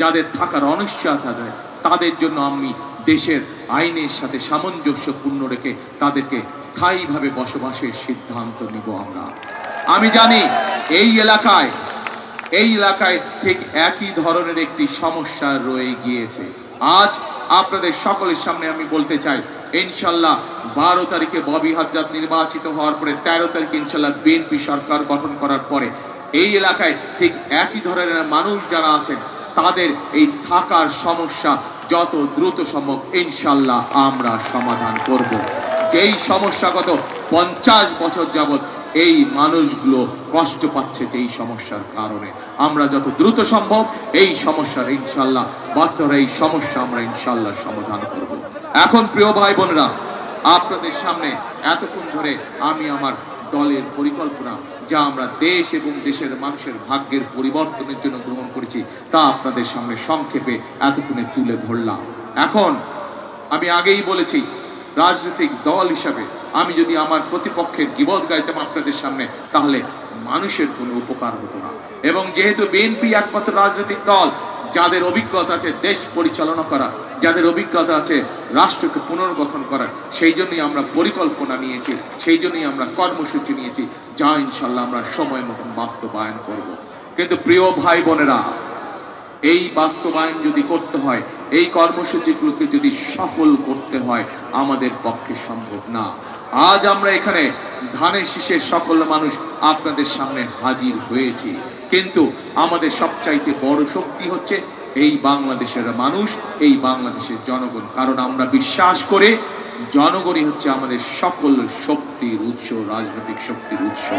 যাদের থাকার অনিশ্চয়তা দেয়, তাদের জন্য আমি দেশের আইনের সাথে সামঞ্জস্যপূর্ণ রেখে তাদেরকে স্থায়ীভাবে বসবাসের সিদ্ধান্ত নিব আমরা। আমি জানি এই এলাকায় এই এলাকায় ঠিক একই ধরনের একটি সমস্যা রয়ে গিয়েছে। আজ আপনাদের সকলের সামনে আমি বলতে চাই, ইনশাল্লাহ বারো তারিখে ববি হাজ্জাদ নির্বাচিত হওয়ার পরে তেরো তারিখে ইনশাল্লাহ বিএনপি সরকার গঠন করার পরে এই এলাকায় ঠিক একই ধরনের মানুষ যারা আছেন তাদের এই থাকার সমস্যা যত দ্রুত সম্ভব ইনশাল্লাহ আমরা সমাধান করব। যেই সমস্যাগত পঞ্চাশ বছর যাবত এই মানুষগুলো কষ্ট পাচ্ছে যেই সমস্যার কারণে। আমরা যত দ্রুত সম্ভব এই সমস্যার ইনশাল্লাহ বাচ্চারা এই সমস্যা আমরা ইনশাল্লাহ সমাধান করব। এখন প্রিয় ভাই বোনরা, আপনাদের সামনে এতক্ষণ ধরে আমি আমার দলের পরিকল্পনা যা আমরা দেশ এবং দেশের মানুষের ভাগ্যের পরিবর্তনের জন্য গ্রহণ করেছি, তা আপনাদের সামনে সংক্ষেপে এতক্ষণে তুলে ধরলাম। এখন আমি আগেই বলেছি, রাজনৈতিক দল হিসাবে আমি যদি আমার প্রতিপক্ষের গিবদ গাইতাম আপনাদের সামনে, তাহলে মানুষের কোনো উপকার হতো না। এবং যেহেতু বিএনপি একমাত্র রাজনৈতিক দল যাদের অভিজ্ঞতা আছে দেশ পরিচালনা করা, যাদের অভিজ্ঞতা আছে রাষ্ট্রকে পুনর্গঠন করার, সেই জন্যই আমরা পরিকল্পনা নিয়েছি, সেই জন্যই আমরা কর্মসূচি নিয়েছি, যা ইনশাল্লাহ আমরা সময় মতন বাস্তবায়ন করব। কিন্তু প্রিয় ভাই বোনেরা, এই বাস্তবায়ন যদি করতে হয়, এই কর্মসূচিগুলোকে যদি সফল করতে হয়, আমাদের পক্ষে সম্ভব না। আজ আমরা এখানে ধানের শীষের সকল মানুষ আপনাদের সামনে হাজির হয়েছি। কিন্তু আমাদের সবচাইতে বড় শক্তি হচ্ছে এই বাংলাদেশের মানুষ, এই বাংলাদেশের জনগণ। কারণ আমরা বিশ্বাস করে জনগণই হচ্ছে আমাদের সকল শক্তির উৎস, রাজনৈতিক শক্তির উৎস।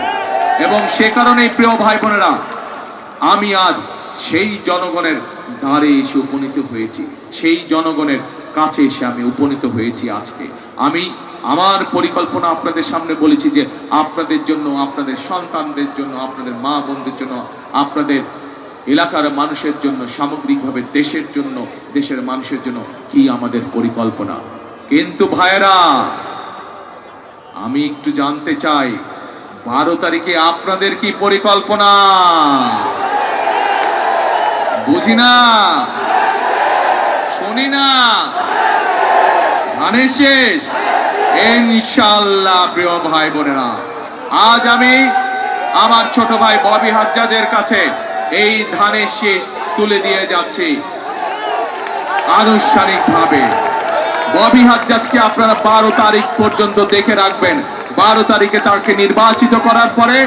এবং সে কারণেই, প্রিয় ভাই বোনেরা, আমি আজ সেই জনগণের দ্বারে এসে উপনীত হয়েছি। সেই জনগণের কাছে এসে আমি উপনীত হয়েছি আজকে। আমি আমার পরিকল্পনা আপনাদের সামনে বলেছি যে আপনাদের জন্য, আপনাদের সন্তানদের জন্য, আপনাদের মা বোনদের জন্য, আপনাদের এলাকার মানুষের জন্য, সামগ্রিকভাবে দেশের জন্য, দেশের মানুষের জন্য কি আমাদের পরিকল্পনা? কিন্তু ভাইয়েরা, আমি একটু জানতে চাই, বারো তারিখে আপনাদের কি পরিকল্পনা? বুঝি না? শুনি না। ধানের শেষ। ইনশাল্লাহ প্রিয় ভাই বোনেরা, আজ আমি আমার ছোট ভাই ববি হাজ্জাজের কাছে এই ধানের শেষ তুলে দিয়ে যাচ্ছি। আনুষ্ঠানিকভাবে। ববি হাজ্জাজকে আপনারা বারো তারিখ পর্যন্ত দেখে রাখবেন। বারো তারিখে তাকে নির্বাচিত করার পরে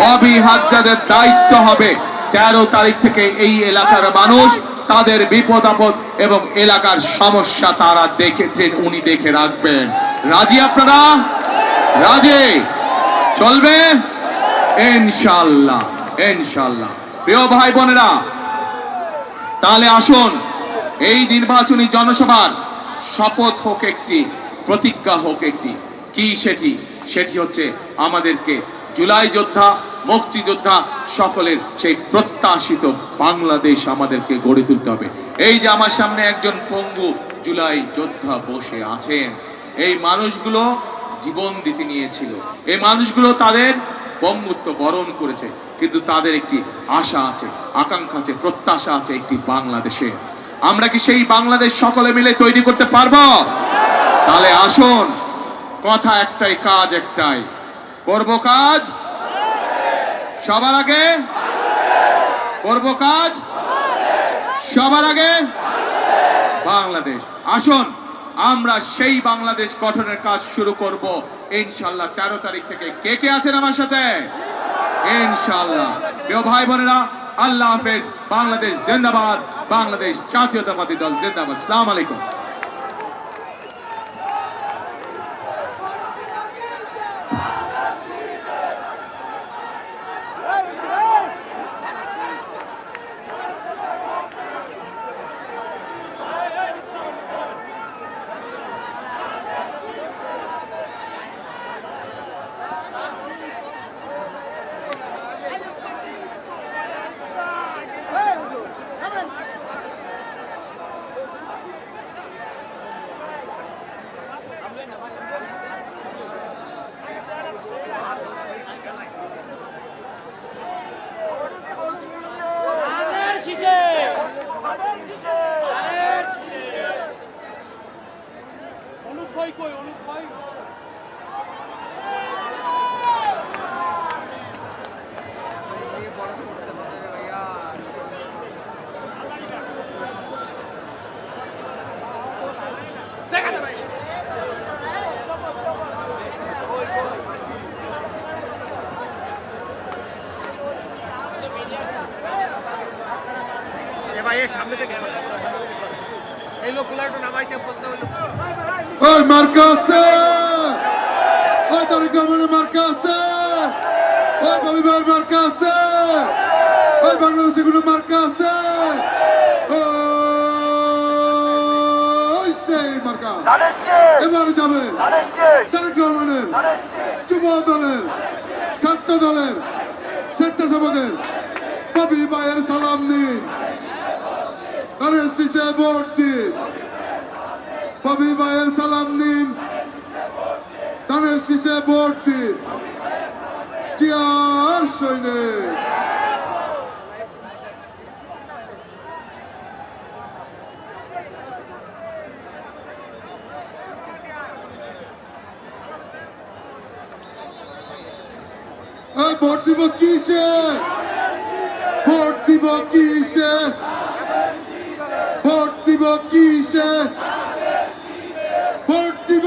ববি হাজ্জাজের দায়িত্ব হবে। তেরো তারিখ থেকে এই এলাকার মানুষ তাদের বিপদ আপদ এবং এলাকার সমস্যা তারা দেখেছেন উনি দেখে রাখবেন। রাজি আপনারা? রাজি? চলবে? ইনশাল্লাহ ইনশাল্লাহ প্রিয় ভাই বোনেরা, তাহলে আসুন, এই নির্বাচনী জনসভার শপথ হোক একটি, প্রতিজ্ঞা হোক একটি। কি সেটি? সেটি হচ্ছে আমাদেরকে জুলাই যোদ্ধা মুক্তিযোদ্ধা সকলের সেই প্রত্যাশিত বাংলাদেশ আমাদেরকে গড়ে তুলতে হবে। এই যে আমার সামনে একজন পঙ্গু জুলাই যোদ্ধা বসে আছেন, এই মানুষগুলো জীবন দিতে নিয়েছিল। এই মানুষগুলো তাদের পঙ্গুত্ব বরণ করেছে, কিন্তু তাদের একটি আশা আছে, আকাঙ্ক্ষা আছে, প্রত্যাশা আছে একটি বাংলাদেশে। আমরা কি সেই বাংলাদেশ সকলে মিলে তৈরি করতে পারব? তাহলে আসুন, কথা একটাই, কাজ একটাই। করব কাজ সবার আগে করব কাজ। সবার আগে বাংলাদেশ। আসুন, আমরা সেই বাংলাদেশ গঠনের কাজ শুরু করব। ইনশাল্লাহ তেরো তারিখ থেকে কে কে আছেন আমার সাথে? ইনশাল্লাহ। প্রিয় ভাই বোনেরা, আল্লাহ হাফেজ। বাংলাদেশ জিন্দাবাদ। বাংলাদেশ জাতীয়তাবাদী দল জিন্দাবাদ। সালাম আলাইকুম। হলো ওই তারিখ রহমানের মার্কা ওই ববি ভাইয়ের মার্কা ওই বাংলাদেশে কোনো মার্কা সেই মার্কা। এবার যাবে। তারিক রহমানের যুব দলের ছাত্র দলের স্বেচ্ছাসেবকের ববি ভাইয়ের সালাম নিন। ধানের শীষে ভোট দিন। ববি ভাইয়ের সালাম নিন। ধানের শীষে ভোট দিন। চিয়ার দিব কিসে? ভোট দিব কিসে? দিব কিসে? ভোট দিব